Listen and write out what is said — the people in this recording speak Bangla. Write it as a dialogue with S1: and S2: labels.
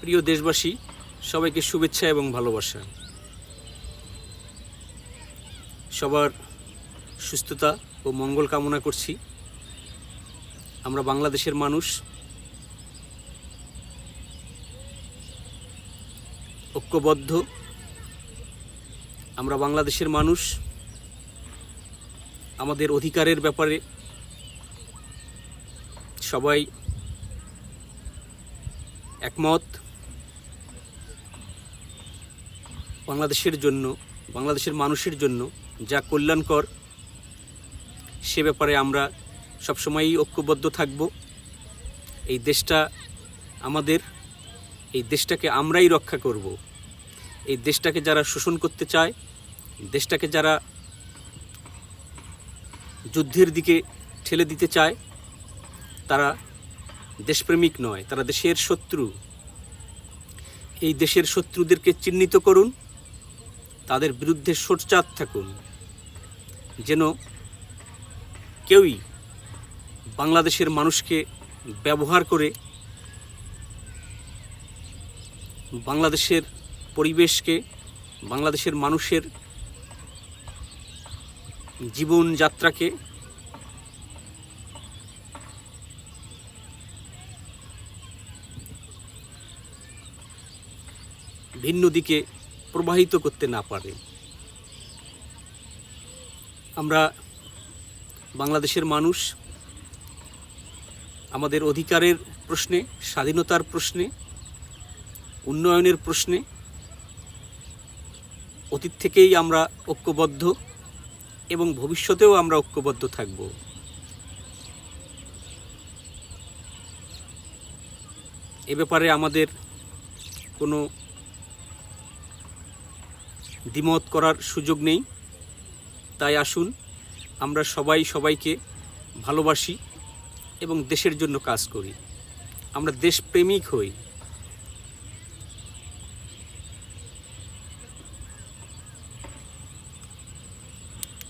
S1: প্রিয় দেশবাসী, সবাইকে শুভেচ্ছা এবং ভালোবাসা। সবার সুস্থতা ও মঙ্গল কামনা করছি। আমরা বাংলাদেশের মানুষ। ঐক্যবদ্ধ। আমরা বাংলাদেশের মানুষ। আমাদের অধিকারের ব্যাপারে সবাই একমত। বাংলাদেশের জন্য, বাংলাদেশের মানুষের জন্য যা কল্যাণকর, সে ব্যাপারে আমরা সবসময়ই ঐক্যবদ্ধ থাকব। এই দেশটা আমাদের, এই দেশটাকে আমরাই রক্ষা করব। এই দেশটাকে যারা শোষণ করতে চায়, দেশটাকে যারা যুদ্ধের দিকে ঠেলে দিতে চায়, তারা দেশপ্রেমিক নয়, তারা দেশের শত্রু। এই দেশের শত্রুদেরকে চিহ্নিত করুন তাদের বিরুদ্ধে সোচ্চার থাকুন। যেন কেউই বাংলাদেশের মানুষকে ব্যবহার করে বাংলাদেশের পরিবেশকে, বাংলাদেশের মানুষের জীবনযাত্রাকে ভিন্ন দিকে প্রবাহিত করতে না পারে। আমরা বাংলাদেশের মানুষ, আমাদের অধিকারের প্রশ্নে, স্বাধীনতার প্রশ্নে, উন্নয়নের প্রশ্নে, অতীত থেকেই আমরা ঐক্যবদ্ধ এবং ভবিষ্যতেও আমরা ঐক্যবদ্ধ থাকব। এ ব্যাপারে আমাদের কোনো দ্বিমত করার সুযোগ নেই। তাই আসুন, আমরা সবাই সবাইকে ভালোবাসি এবং দেশের জন্য কাজ করি। আমরা দেশপ্রেমিক হই।